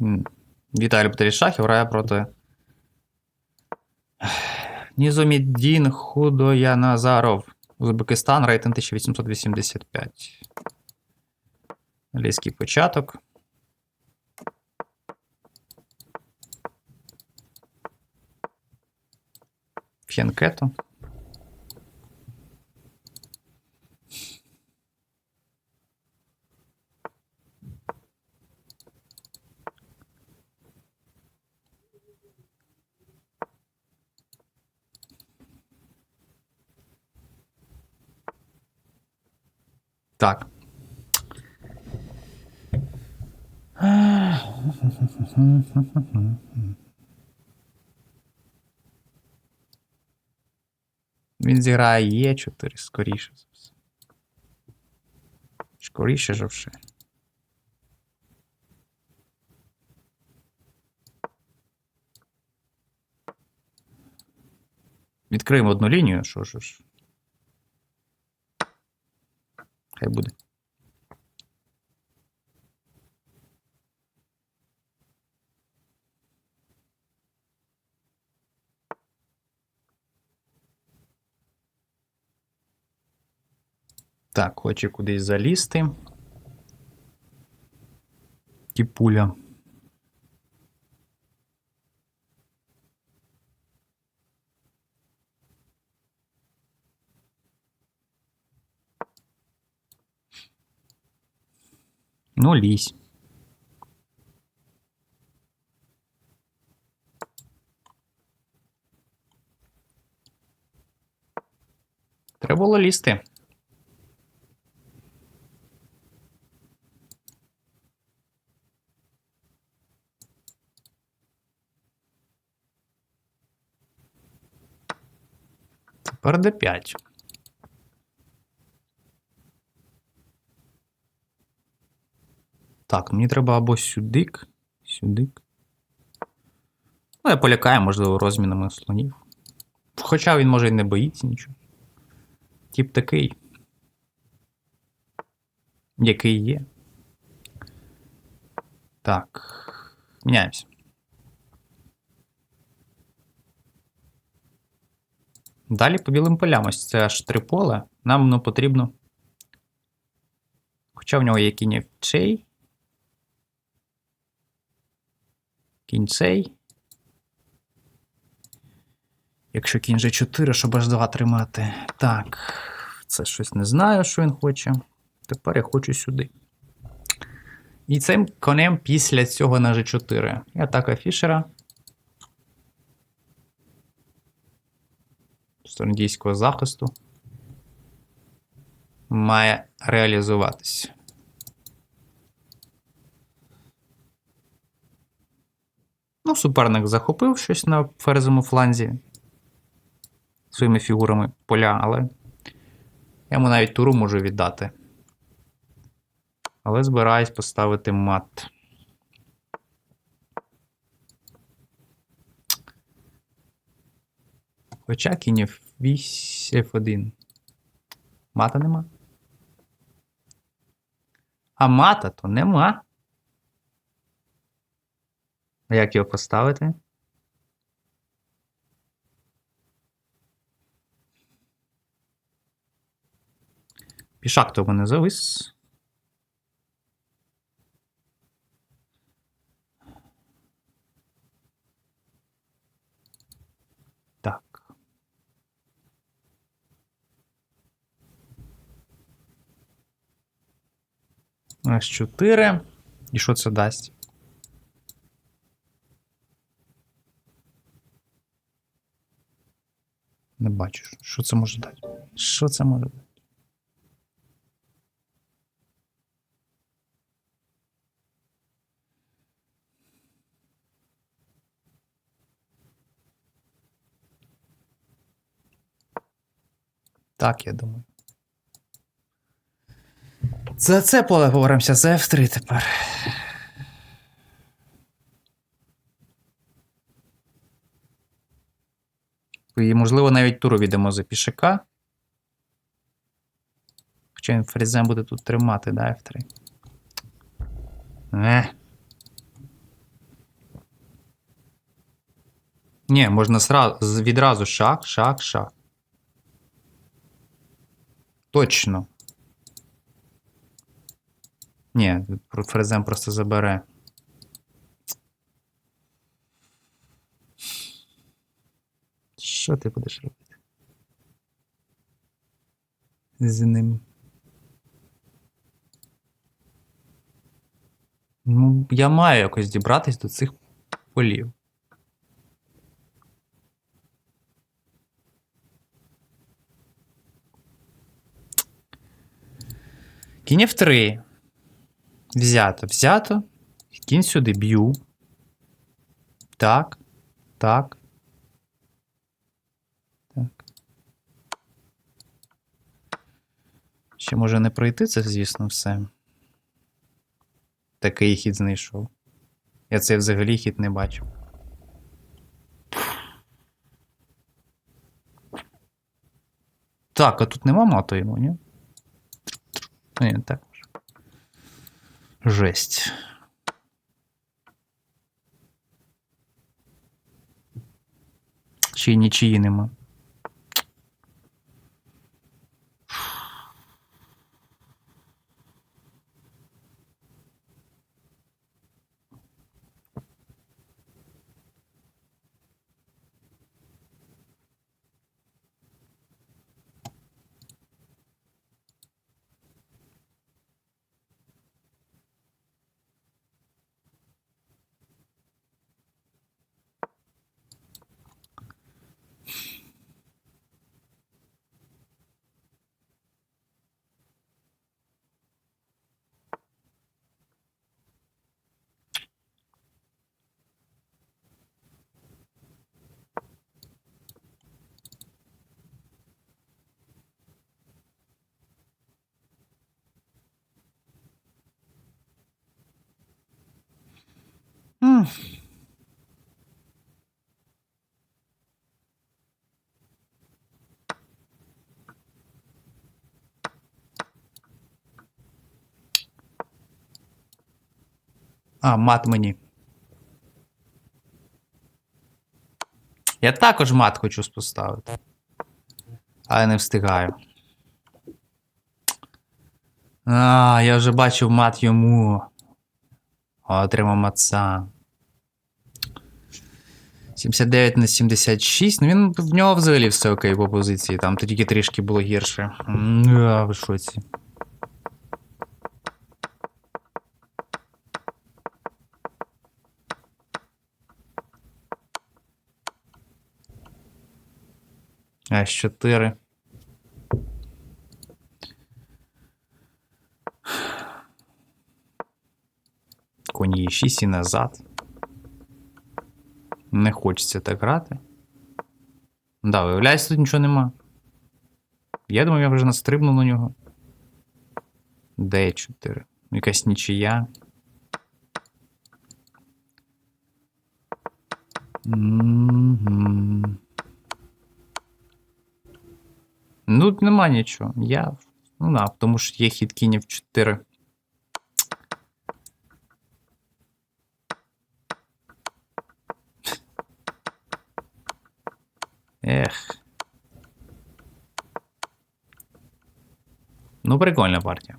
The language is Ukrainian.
Віталій Любитель шахів грає проти. Нізоміддін Худояназаров. Узбекистан, рейтинг 1885. Англійський початок. Ф'янкето. Так. Він зіграє Е4, скоріше за все. Скоріше за все. Відкриємо одну лінію, що ж. Хай буде. Так, хоче кудись залізти. Тіпуля. Ну, лізь. Треба було лізти. Тепер d5. Так, мені треба або сюдик, сюдик. Ну, я полякаю, можливо, розмінами слонів. Хоча він може і не боїться нічого. Тип такий. Який є. Так. Міняємося. Далі по білим полям. Ось це аж три поле. Нам ну, потрібно. Хоча в нього є кінь F-чей. Кінь цей. Якщо кінь G4, щоб аж 2 тримати. Так, це щось не знаю, що він хоче. Тепер я хочу сюди. І цим конем після цього на G4. І атака Фішера. Сторондійського захисту. Має реалізуватись. Суперник захопив щось на ферзовому фланзі своїми фігурами поля, але я йому навіть туру можу віддати. Але збираюсь поставити мат. Хоча кінь F1. Мата нема. А мата то нема. Як його поставити? Пішак то мене завис. Так. Ось 4. І що це дасть? Бачу, що це може дати. Що це може дати? Так, я думаю. За це поле говоримося за F3 тепер. І, можливо, навіть туру відемо за пішака. Хоча він фрізем буде тут тримати, да, F3. Не. Ні, можна сразу, відразу шах, шах, шах. Точно. Ні, фрезем просто забере. Що ти будеш робити? З ним. Ну, я маю якось дібратись до цих полів. Кінь F3. Взято, взято. Кінь сюди б'ю. Так. Так. Ще може не пройти це, звісно, все. Такий хід знайшов. Я цей взагалі хід не бачив. Так, а тут нема мату йому, ні? Ні, так. Жесть. Ще й нічиї нема. А, мат мені. Я також мат хочу поставити. Але не встигаю. А, я вже бачив мат йому. Отримав матца. 79 на 76. Ну він в нього взагалі все окей по позиції. Там тільки трішки було гірше. М, А, ви шоці. С4. Коні 6 і назад. Не хочеться так грати. Да, виявляється, тут нічого нема. Я думаю, я вже настрибнув на нього. Д4. Якась нічия. Ну, тут нема нічого. Я. Ну да, тому що є хід кінів 4. Ну, прикольна партія.